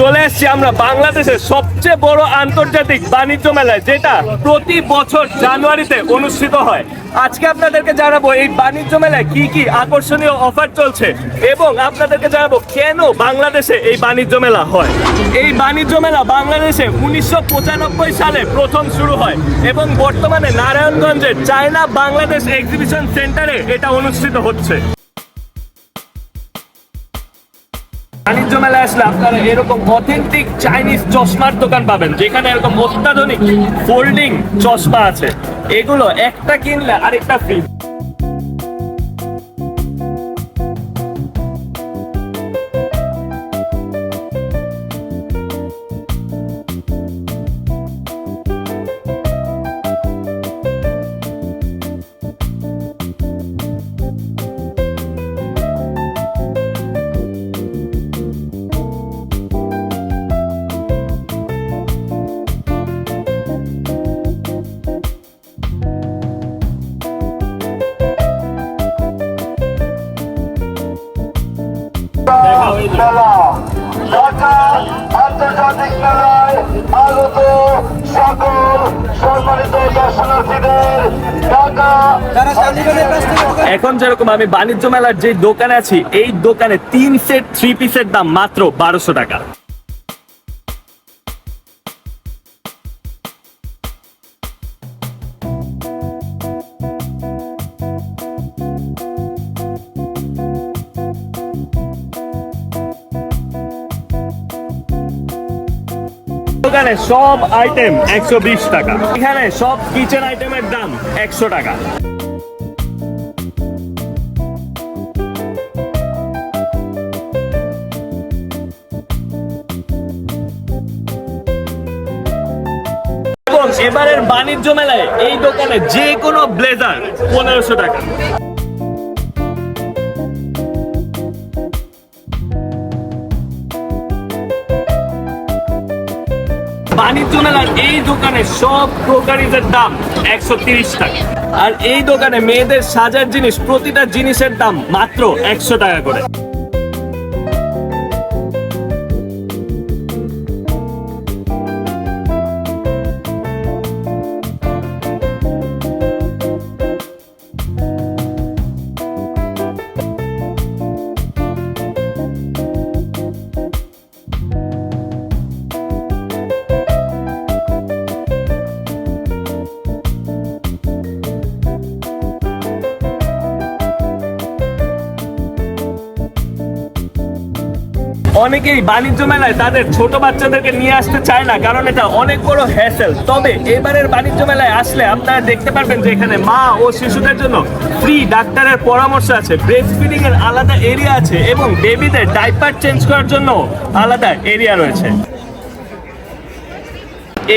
চলে এসেছি আমরা বাংলাদেশের সবচেয়ে বড় আন্তর্জাতিক বাণিজ্য মেলায়, যেটা প্রতি বছর জানুয়ারিতে অনুষ্ঠিত হয়। আজকে আপনাদেরকে জানাব এই বাণিজ্য মেলায় কি কি আকর্ষণীয় অফার চলছে এবং আপনাদেরকে জানাব কেন বাংলাদেশে এই বাণিজ্য মেলা হয়। এই বাণিজ্য মেলা বাংলাদেশে উনিশশো পঁচানব্বই সালে প্রথম শুরু হয় এবং বর্তমানে নারায়ণগঞ্জের চায়না বাংলাদেশ এক্সিবিশন সেন্টারে এটা অনুষ্ঠিত হচ্ছে। বাণিজ্য মেলায় আসলে আপনারা এরকম অথেন্টিক চাইনিজ চশমার দোকান পাবেন, যেখানে এরকম অত্যাধুনিক ফোল্ডিং চশমা আছে। এগুলো একটা কিনলে আরেকটা ফ্রি মেলা ঢাকা আন্তর্জাতিক মেলায় আগত সকল সম্মানিত দর্শনার্থীদের ঢাকা এখন যেরকম আমি বাণিজ্য মেলার যে দোকানে আছি এই দোকানে তিন সেট থ্রি পিসের দাম মাত্র বারোশো টাকা। দোকানে সব আইটেম একশো বিশ টাকা। এখানে সব কিচেন আইটেমের দাম একশো টাকা। এবারের বাণিজ্য মেলায় এই দোকানে যে কোনো ব্লেজার পনেরোশো টাকা। বাণিজ্য মেলার এই দোকানে সব ক্রোকারিজের দাম একশো তিরিশ টাকা। আর এই দোকানে মেয়েদের সাজার জিনিস প্রতিটা জিনিসের দাম মাত্র একশো টাকা করে। অনেকেই বাণিজ্য মেলায় তাদের ছোট বাচ্চাদেরকে নিয়ে আসতে চায় না, কারণ এটা অনেক বড় হ্যাসেল তবে এবারের বাণিজ্য মেলায় আসলে আপনারা দেখতে পারবেন যে এখানে মা ও শিশুদের জন্য ফ্রি ডাক্তারের পরামর্শ আছে ব্রেস্ট ফিডিং এর আলাদা এরিয়া আছে এবং বেবিদের ডাইপার চেঞ্জ করার জন্য আলাদা এরিয়া রয়েছে।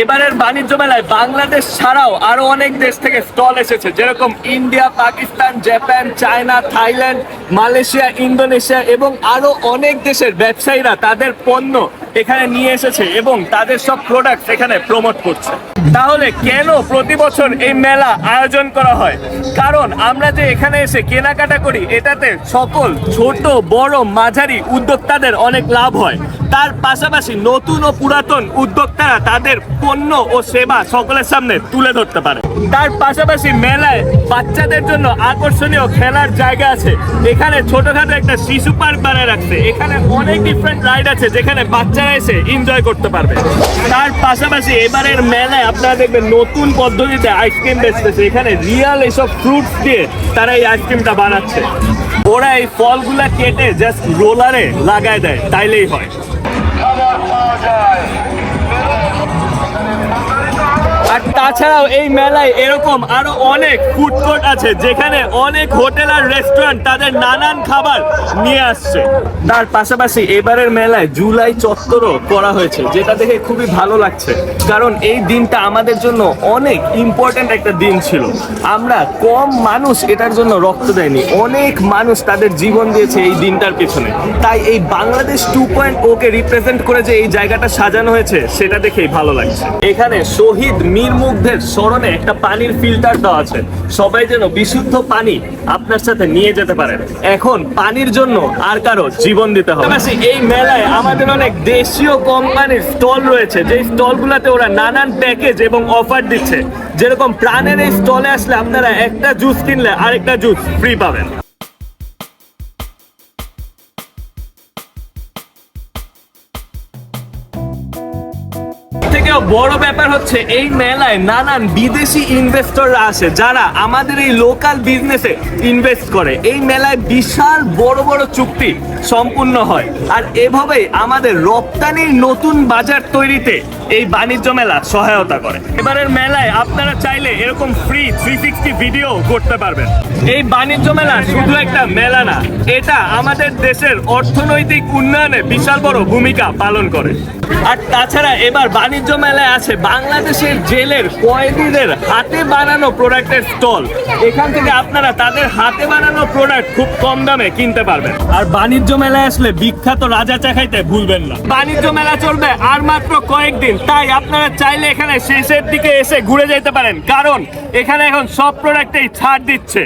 এবারের বাণিজ্য মেলায় বাংলাদেশ ছাড়াও আরও অনেক দেশ থেকে স্টল এসেছে, যেরকম India, Pakistan, Japan, China, Thailand, Malaysia, Indonesia এবং আরও অনেক দেশের ব্যবসায়ীরা তাদের পণ্য এখানে নিয়ে এসেছে এবং তাদের সব প্রোডাক্ট এখানে প্রমোট করছে। তাহলে কেন প্রতি বছর এই মেলা আয়োজন করা হয়? কারণ আমরা যে এখানে এসে কেনাকাটা করি, এটাতে সকল ছোট, বড়, মাঝারি উদ্যোক্তাদের অনেক লাভ হয়। তার পাশাপাশি নতুন ও পুরাতন উদ্যোক্তারা তাদের পণ্য ও সেবা সকলের সামনে তুলে ধরতে পারে। তার পাশাপাশি মেলায় বাচ্চাদের জন্য আকর্ষণীয় খেলার জায়গা আছে। এখানে ছোটখাটো একটা শিশু পার্ক বানায় রাখছে। এখানে অনেক ডিফারেন্ট রাইড আছে যেখানে এসে এনজয় করতে পারবে তার পাশাপাশি এবারের মেলায় আপনারা দেখবেন নতুন পদ্ধতিতে আইসক্রিম বেচতেছে। এখানে রিয়াল এসব ফ্রুটস দিয়ে তারা এই আইসক্রিমটা বানাচ্ছে। ওরা এই ফলগুলা কেটে জাস্ট রোলারে লাগায় দেয়, তাইলেই হয়। আর তাছাড়াও এই মেলায় এরকম আরও অনেক ফুড কোর্ট আছে, যেখানে অনেক হোটেল আর রেস্টুরেন্ট তাদের নানান খাবার নিয়ে আসছে। তার পাশাপাশি এবারের মেলায় জুলাই চত্বরও করা হয়েছে, যেটা দেখে খুবই ভালো লাগছে। কারণ এই দিনটা আমাদের জন্য অনেক ইম্পর্ট্যান্ট একটা দিন ছিল। আমরা কম মানুষ এটার জন্য রক্ত দেয়নি, অনেক মানুষ তাদের জীবন দিয়েছে এই দিনটার পেছনে। তাই এই Bangladesh two point okay represent করে যে এই জায়গাটা সাজানো হয়েছে, সেটা দেখেই ভালো লাগছে। এখানে শহীদ মির পীর মুগ্ধের স্মরণে একটা পানির ফিল্টার দেওয়া আছে। সবাই যেন বিশুদ্ধ পানি আপনার সাথে নিয়ে যেতে পারেন এখন পানির জন্য আর কারও জীবন দিতে হবে। এই মেলায় আমাদের অনেক দেশীয় কোম্পানির স্টল রয়েছে যে স্টলগুলোতে ওরা নানান প্যাকেজ এবং অফার দিচ্ছে। যেরকম প্রাণের এই স্টলে আসলে আপনারা একটা জুস কিনলে আরেকটা জুস ফ্রি পাবেন। থেকেও বড় ব্যাপার হচ্ছে এই মেলায় নানান বিদেশি ইনভেস্টররা আসে যারা আমাদের এই লোকাল বিজনেসে ইনভেস্ট করে। এই মেলায় বিশাল বড় বড় চুক্তি সম্পূর্ণ হয়। আর এভাবেই আমাদের রপ্তানির নতুন বাজার তৈরিতে এই বাণিজ্য মেলা সহায়তা করে। এবারের মেলায় আপনারা চাইলে এরকম ফ্রি থ্রি সিক্সটি ভিডিও করতে পারবেন। এই বাণিজ্য মেলা শুধু একটা মেলা না, এটা আমাদের দেশের অর্থনৈতিক উন্নয়নে বিশাল বড় ভূমিকা পালন করে। আর তাছাড়া এবার বাণিজ্য মেলায় আছে বাংলাদেশের জেলের কয়েদিদের হাতে বানানো প্রোডাক্টের স্টল। এখান থেকে আপনারা তাদের হাতে বানানো প্রোডাক্ট খুব কম দামে কিনতে পারবেন। আর বাণিজ্য মেলায় আসলে বিখ্যাত রাজা চা খাইতে ভুলবেন না। বাণিজ্য মেলা চলবে আর মাত্র কয়েকদিন, তাই আপনারা চাইলে এখানে শেষের দিকে এসে ঘুরে যেতে পারেন। কারণ এখানে এখন সব প্রোডাক্টেই ছাড় দিচ্ছে।